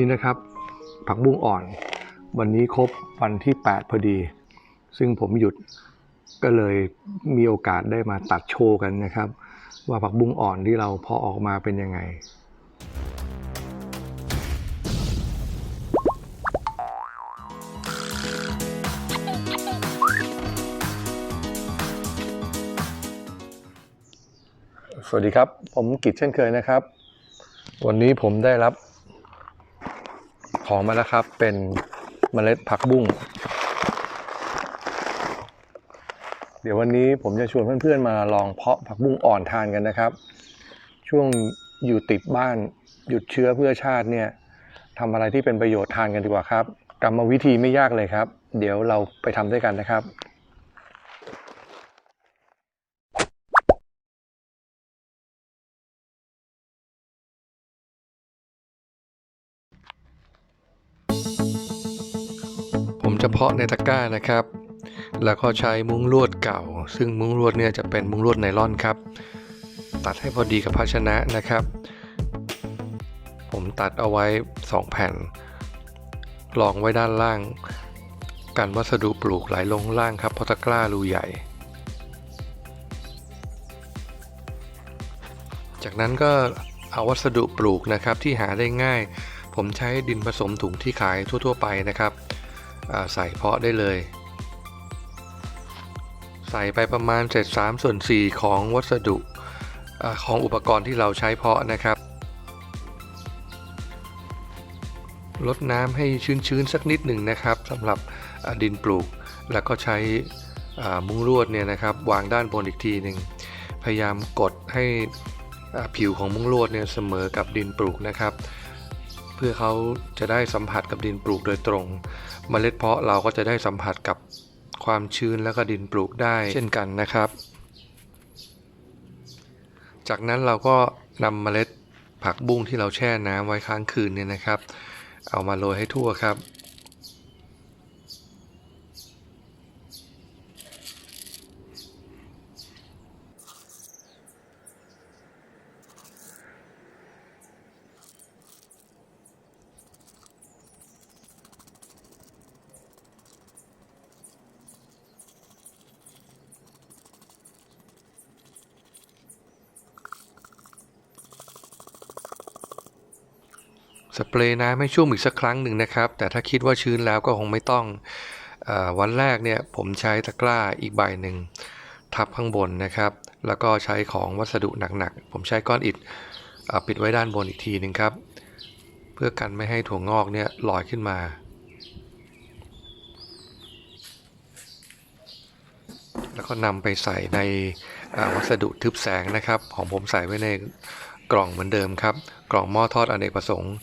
นี่นะครับ ผักบุ้งอ่อน วันนี้ครบวันที่ 8 พอดี ซึ่งผมหยุดก็เลยมีโอกาสได้มาตัดโชว์กันนะครับ ว่าผักบุ้งอ่อนที่เราพอออกมาเป็นยังไงสวัสดีครับ ผมกิจเช่นเคยนะครับ วันนี้ผมได้รับ ของมาแล้วครับ เป็นเมล็ดผักบุ้ง เดี๋ยววันนี้ผมจะชวนเพื่อนๆมาลองเพาะผักบุ้งอ่อนทานกันนะครับ ช่วงอยู่ติดบ้านหยุดเชื้อเพื่อชาติเนี่ยทำอะไรที่เป็นประโยชน์ทานกันดีกว่าครับ กรรมวิธีไม่ยากเลยครับ เดี๋ยวเราไปทำด้วยกันนะครับ ผมจะเพาะในตะกร้านะครับ แล้วก็ใช้มุ้งลวดเก่า ซึ่งมุ้งลวดเนี่ยจะเป็นมุ้งลวดไนล่อนครับ ตัดให้พอดีกับภาชนะนะครับ ผมตัดเอาไว้ 2 แผ่นรองไว้ด้านล่าง กันวัสดุปลูกไหลลงล่างครับเพราะตะกร้ารูใหญ่ จากนั้นก็เอาวัสดุปลูกนะครับที่หาได้ง่าย ผมใช้ดินผสมถุงที่ขายทั่ว ๆ ไปนะครับ ใส่เพาะได้เลย ใส่ไปประมาณเศษ3ส่วน4ของวัสดุอของอุปกรณ์ที่เราใช้เพาะนะครับลดน้ำให้ชื้นๆสักนิดหนึ่งนะครับสำหรับดินปลูก แล้วก็ใช้มุ้งลวดเนี่ยนะครับ วางด้านบนอีกทีหนึ่งพยายามกดให้ผิวของมุ้งลวดเนี่ยเสมอกับดินปลูกนะครับ เพื่อเขาจะได้สัมผัสกับดินปลูกโดยตรงเมล็ดเพาะเราก็จะได้สัมผัสกับความชื้นและก็ดินปลูกได้เช่นกันนะครับ จากนั้นเราก็นำเมล็ดผักบุ้งที่เราแช่น้ำไว้ค้างคืนเนี่ยนะครับ เอามาโรยให้ทั่วครับ สเปรย์น้ำให้ชุ่มอีกสักครั้งหนึ่งนะครับ แต่ถ้าคิดว่าชื้นแล้วก็คงไม่ต้องอวันแรกเนี่ยผมใช้ตะกร้าอีกใบหนึ่งทับข้างบนนะครับ แล้วก็ใช้ของวัสดุหนักๆ ผมใช้ก้อนอิฐปิดไว้ด้านบนอีกทีหนึ่งครับ เพื่อกันไม่ให้ถั่วงอกเนี่ยลอยขึ้นมาแล้วก็นำไปใส่ในวัสดุทึบแสงนะครับ ของผมใส่ไว้ในกล่องเหมือนเดิมครับ กล่องหม้อทอดอเนกประสงค์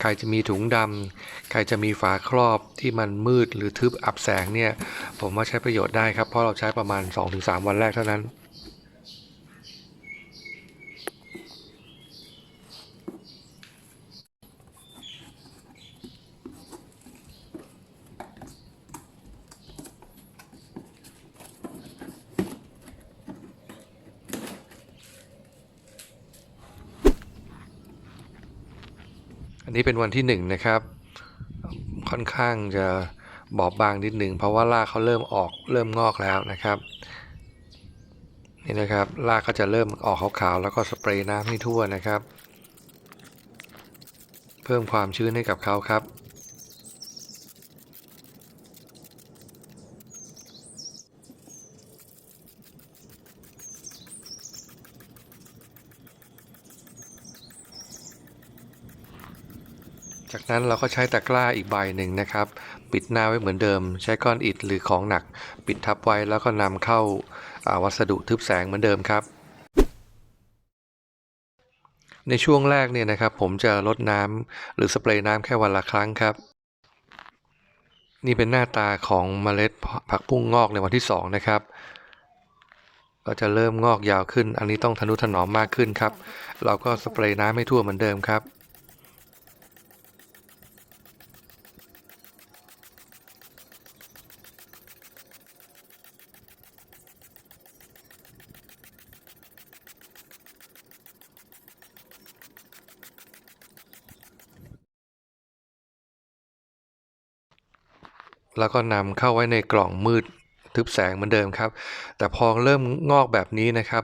ใครจะมีถุงดำใครจะมีฝาครอบที่มันมืดหรือทึบอับแสงเนี่ย ผมว่าใช้ประโยชน์ได้ครับ เพราะเราใช้ประมาณ 2-3 วันแรกเท่านั้น อันนี้เป็นวันที่หนึ่งนะครับ ค่อนข้างจะบอบบางนิดหนึ่งเพราะว่ารากเขาเริ่มออกเริ่มงอกแล้วนะครับนี่นะครับรากก็จะเริ่มออกขาวๆแล้วก็สเปรย์น้ำให้ทั่วนะครับ เพิ่มความชื้นให้กับเขาครับ จากนั้นเราก็ใช้ตะกร้าอีกใบหนึ่งนะครับ ปิดหน้าไว้เหมือนเดิม ใช้ก้อนอิฐหรือของหนัก ปิดทับไว้แล้วก็นำเข้าาวัสดุทึบแสงเหมือนเดิมครับ ในช่วงแรกเนี่ยนะครับ ผมจะลดน้ำหรือสเปรย์น้ำแค่วันละครั้งครับ นี่เป็นหน้าตาของเมล็ดผักบุ้งงอกในวันที่สองนะครับก็จะเริ่มงอกยาวขึ้น อันนี้ต้องทนุถนอมมากขึ้นครับ เราก็สเปรย์น้ำให้ทั่วเหมือนเดิมครับ แล้วก็นำเข้าไว้ในกล่องมืดทึบแสงเหมือนเดิมครับ แต่พอเริ่มงอกแบบนี้นะครับ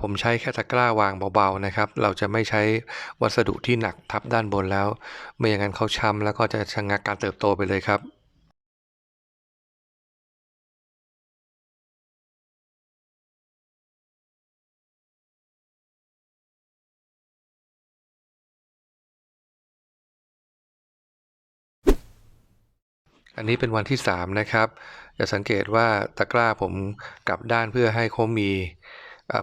ผมใช้แค่ตะกร้าวางเบาๆนะครับ เราจะไม่ใช้วัสดุที่หนักทับด้านบนแล้ว ไม่อย่างนั้นเขาช้ำแล้วก็จะชะงักการเติบโตไปเลยครับ อันนี้เป็นวันที่ 3 นะครับ จะสังเกตว่าตะกร้าผมกลับด้านเพื่อให้เขามี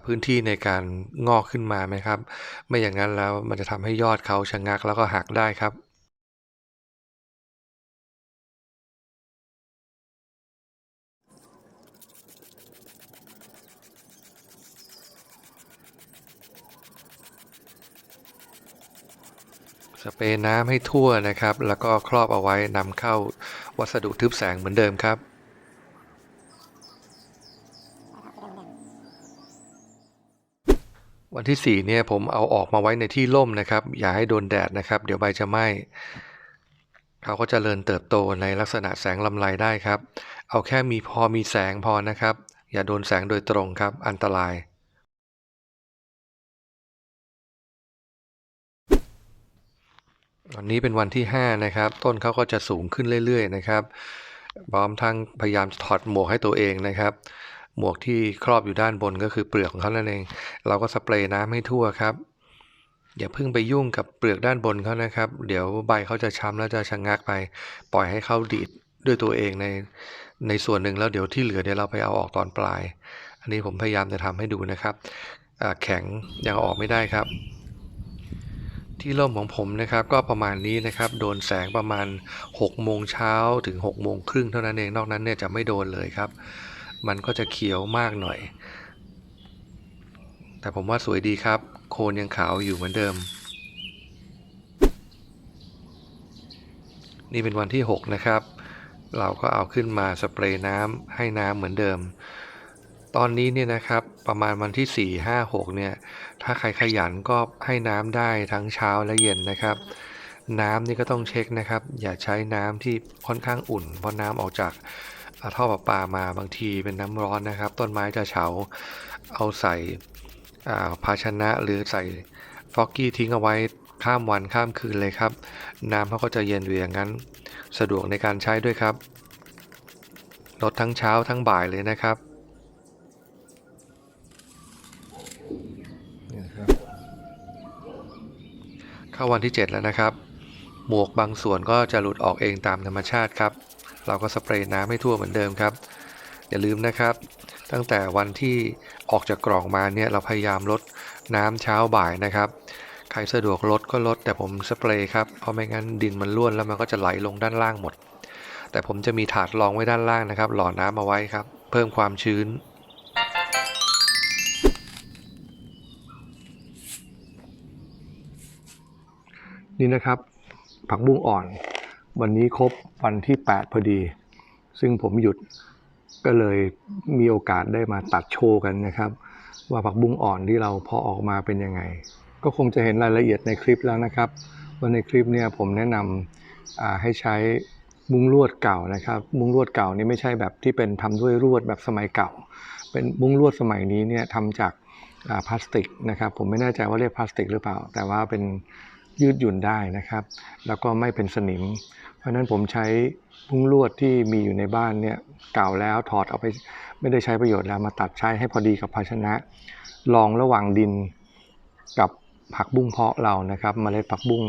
พื้นที่ในการงอกขึ้นมาไหมครับ ไม่อย่างนั้นแล้วมันจะทำให้ยอดเขาชะงักแล้วก็หักได้ครับสเปรย์น้ำให้ทั่วนะครับ แล้วก็ครอบเอาไว้นำเข้า วัสดุทึบแสงเหมือนเดิมครับ วันที่ 4 เนี่ยผมเอาออกมาไว้ในที่ร่มนะครับ อย่าให้โดนแดดนะครับ เดี๋ยวใบจะไหม้เขาก็จเจริญเติบโตในลักษณะแสงลำไรได้ครับ เอาแค่มีพอมีแสงพอนะครับ อย่าโดนแสงโดยตรงครับ อันตราย วันนี้เป็นวันที่ 5 นะครับ ต้นเขาก็จะสูงขึ้นเรื่อยๆนะครับพร้อมทั้งพยายามถอดหมวกให้ตัวเองนะครับ หมวกที่ครอบอยู่ด้านบนก็คือเปลือกของเขานั่นเอง เราก็สเปรย์น้ำให้ทั่วครับ อย่าเพิ่งไปยุ่งกับเปลือกด้านบนเขานะครับ เดี๋ยวใบเขาจะช้ำแล้วจะชะงงักไป ปล่อยให้เขาดีดด้วยตัวเองในในส่วนหนึ่งแล้วเดี๋ยวที่เหลือเดี๋ยวเราไปเอาออกตอนปลาย อันนี้ผมพยายามจะทำให้ดูนะครับแข็งยังออกไม่ได้ครับ ที่ร่มของผมนะครับก็ประมาณนี้นะครับ โดนแสงประมาณ6โมงเช้าถึง6โมงครึ่งเท่านั้นเองนอกนั้นเนี่ยจะไม่โดนเลยครับ มันก็จะเขียวมากหน่อย แต่ผมว่าสวยดีครับ โคนยังขาวอยู่เหมือนเดิม นี่เป็นวันที่ 6 นะครับ เราก็เอาขึ้นมาสเปรย์น้ำให้น้ำเหมือนเดิม ตอนนี้เนี่ยนะครับประมาณวันที่ 4 5 6เนี่ยถ้าใครขยันก็ให้น้ำได้ทั้งเช้าและเย็นนะครับ น้ำนี่ก็ต้องเช็คนะครับ อย่าใช้น้ำที่ค่อนข้างอุ่น เพราะน้ำออกจากท่อประปามาบางทีเป็นน้ำร้อนนะครับ ต้นไม้จะเฉาเอาใส่อ่าภาชนะหรือใส่ฟอกกี้ทิ้งเอาไว้ข้ามวันข้ามคืนเลยครับ น้ำเขาก็จะเย็นอยู่อย่างนั้น สะดวกในการใช้ด้วยครับลดทั้งเช้าทั้งบ่ายเลยนะครับ เข้าวันที่ 7 แล้วนะครับ หมวกบางส่วนก็จะหลุดออกเองตามธรรมชาติครับ เราก็สเปรย์น้ำให้ทั่วเหมือนเดิมครับ อย่าลืมนะครับ ตั้งแต่วันที่ออกจากกล่องมาเนี่ยเราพยายามลดน้ำเช้าบ่ายนะครับ ใครสะดวกลดก็ลด แต่ผมสเปรย์ครับ เพราะไม่งั้นดินมันร่วนแล้วมันก็จะไหลลงด้านล่างหมด แต่ผมจะมีถาดรองไว้ด้านล่างนะครับ หล่อน้ำเอาไว้ครับ เพิ่มความชื้น นี่นะครับ ผักบุ้งอ่อน วันนี้ครบวันที่ 8 พอดี ซึ่งผมหยุดก็เลยมีโอกาสได้มาตัดโชว์กันนะครับ ว่าผักบุ้งอ่อนที่เราพอออกมาเป็นยังไง ก็คงจะเห็นรายละเอียดในคลิปแล้วนะครับว่าในคลิปเนี่ยผมแนะนำให้ใช้มุ้งลวดเก่านะครับ มุ้งลวดเก่านี่ไม่ใช่แบบที่เป็นทำด้วยลวดแบบสมัยเก่า เป็นมุ้งลวดสมัยนี้เนี่ยทำจากพลาสติกนะครับ ผมไม่แน่ใจว่าเรียกพลาสติกหรือเปล่า แต่ว่าเป็น ยืดหยุ่นได้นะครับ แล้วก็ไม่เป็นสนิม เพราะฉะนั้นผมใช้มุ้งลวดที่มีอยู่ในบ้านเนี่ยเก่าแล้วถอดเอาไปไม่ได้ใช้ประโยชน์แล้วมาตัดใช้ให้พอดีกับภาชนะลองระหว่างดินกับผักบุ้งเพาะเรานะครับเมล็ดผักบุ้ง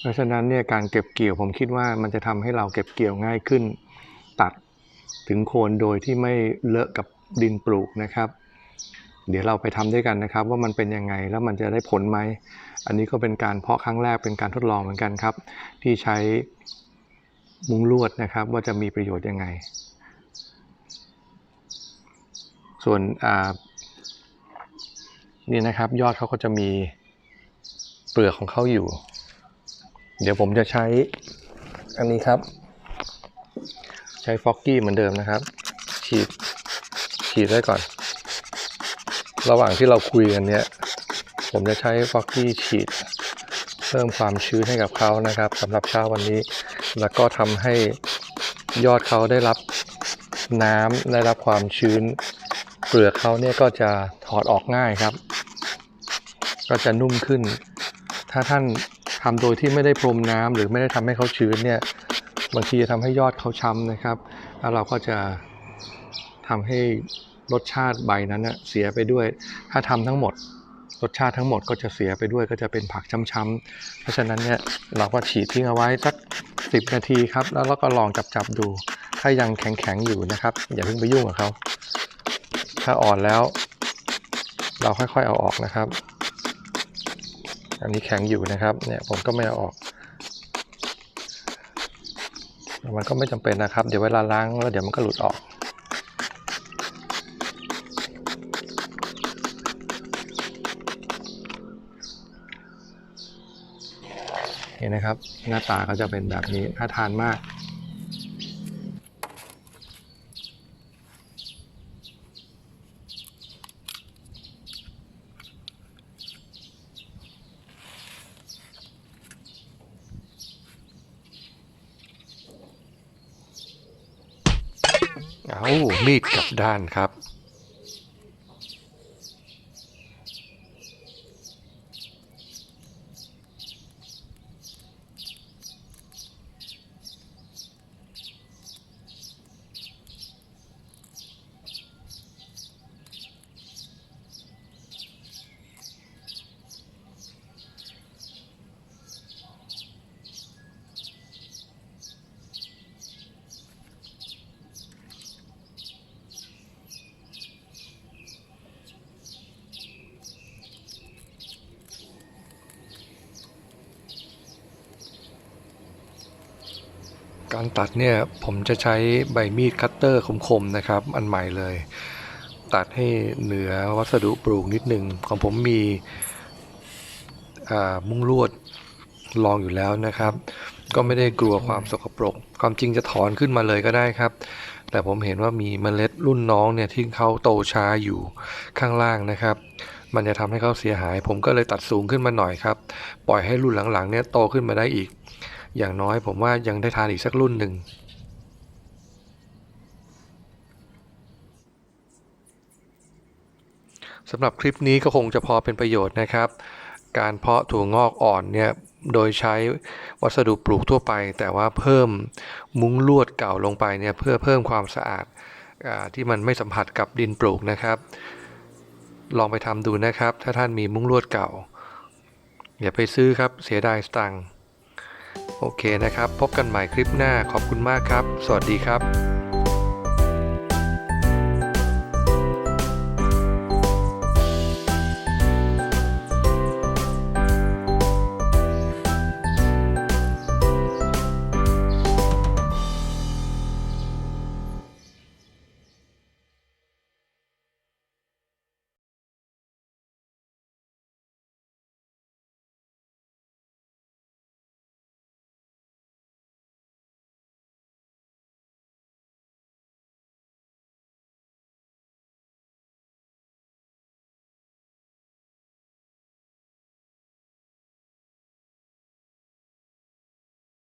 เพราะฉะนั้นเนี่ยการเก็บเกี่ยวผมคิดว่ามันจะทำให้เราเก็บเกี่ยวง่ายขึ้น ตัดถึงโคนโดยที่ไม่เลอะกับดินปลูกนะครับ เดี๋ยวเราไปทำด้วยกันนะครับ ว่ามันเป็นยังไงแล้วมันจะได้ผลไหม อันนี้ก็เป็นการเพาะครั้งแรกเป็นการทดลองเหมือนกันครับ ที่ใช้มุ้งลวดนะครับ ว่าจะมีประโยชน์ยังไง ส่วนนี่นะครับยอดเขาก็จะมีเปลือกของเขาอยู่ เดี๋ยวผมจะใช้อันนี้ครับ ใช้ฟอกกี้เหมือนเดิมนะครับ ฉีดฉีดไว้ก่อน ระหว่างที่เราคุยกันเนี่ยผมจะใช้ฟอกกี้ฉีด เพิ่มความชื้นให้กับเขานะครับสำหรับเช้าวันนี้ แล้วก็ทำให้ยอดเขาได้รับน้ำได้รับความชื้น เปลือกเขาเนี่ยก็จะถอดออกง่ายครับ ก็จะนุ่มขึ้น ถ้าท่านทำโดยที่ไม่ได้พรมน้ำหรือไม่ได้ทำให้เขาชื้นเนี่ยบางทีจะทำให้ยอดเขาช้ำนะครับ แล้วเราก็จะทำให้ รสชาติใบนั้นนะเสียไปด้วย ถ้าทำทั้งหมด รสชาติทั้งหมดก็จะเสียไปด้วยก็จะเป็นผักช้ำๆเพราะฉะนั้นเนี่ยเราก็ฉีดทิ้งเอาไว้สักสิบนาทีครับ แล้วเราก็ลองจับๆดู ถ้ายังแข็งๆอยู่นะครับ อย่าเพิ่งไปยุ่งกับเขาถ้าอ่อนแล้ว เราค่อยๆเอาออกนะครับ อันนี้แข็งอยู่นะครับเนี่ยผมก็ไม่เอาออกมันก็ไม่จำเป็นนะครับ เดี๋ยวเวลาล้างแล้วเดี๋ยวมันก็หลุดออก ห็นนะครับ หน้าตาก็จะเป็นแบบนี้น่าทานมาก เอามีดกลับด้านครับ การตัดเนี่ยผมจะใช้ใบมีดคัตเตอร์คมๆนะครับ อันใหม่เลย ตัดให้เหนือวัสดุปลูกนิดนึงของผมมีมุ้งลวดรองอยู่แล้วนะครับ ก็ไม่ได้กลัวความสกปรก ความจริงจะถอนขึ้นมาเลยก็ได้ครับ แต่ผมเห็นว่ามีเมล็ดรุ่นน้องเนี่ยที่เขาโตช้าอยู่ข้างล่างนะครับ มันจะทำให้เขาเสียหาย ผมก็เลยตัดสูงขึ้นมาหน่อยครับ ปล่อยให้รุ่นหลังๆเนี่ยโตขึ้นมาได้อีก อย่างน้อยผมว่ายังได้ทานอีกสักรุ่นหนึ่งสำหรับคลิปนี้ก็คงจะพอเป็นประโยชน์นะครับ การเพาะถั่วงอกอ่อนเนี่ยโดยใช้วัสดุปลูกทั่วไป แต่ว่าเพิ่มมุ้งลวดเก่าลงไปเนี่ยเพื่อเพิ่มความสะอาดอาที่มันไม่สัมผัสกับดินปลูกนะครับ ลองไปทำดูนะครับ ถ้าท่านมีมุ้งลวดเก่า อย่าไปซื้อครับเสียดายสตังค์ โอเคนะครับ พบกันใหม่คลิปหน้าขอบคุณมากครับ สวัสดีครับ